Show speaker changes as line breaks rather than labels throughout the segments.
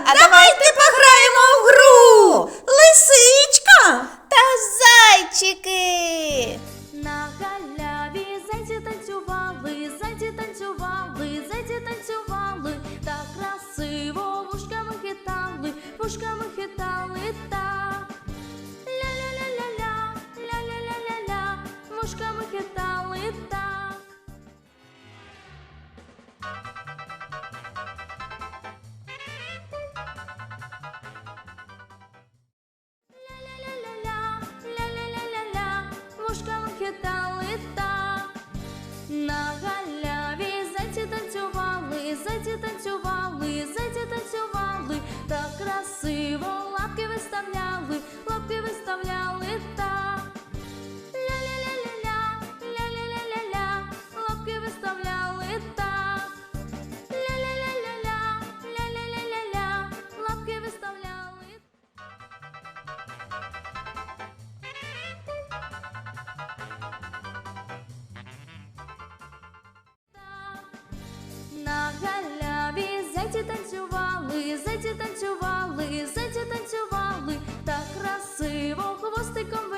давайте пограємо в гру. Лисичка
та зайчики.
На галяві зайці танцювали, зайці танцювали, зайці танцювали, так красиво вушками хитали, вушками хитали так. Ля-ля-ля-ля-ля, ля-ля-ля-ля-ля, вушками хитали так. Галяві зайці танцювали, зайці танцювали, зайці танцювали, так красиво хвостиком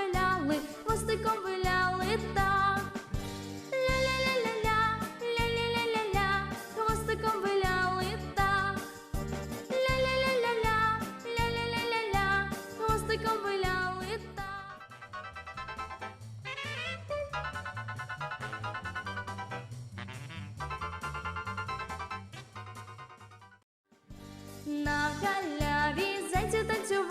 халяві зайцю танцювати.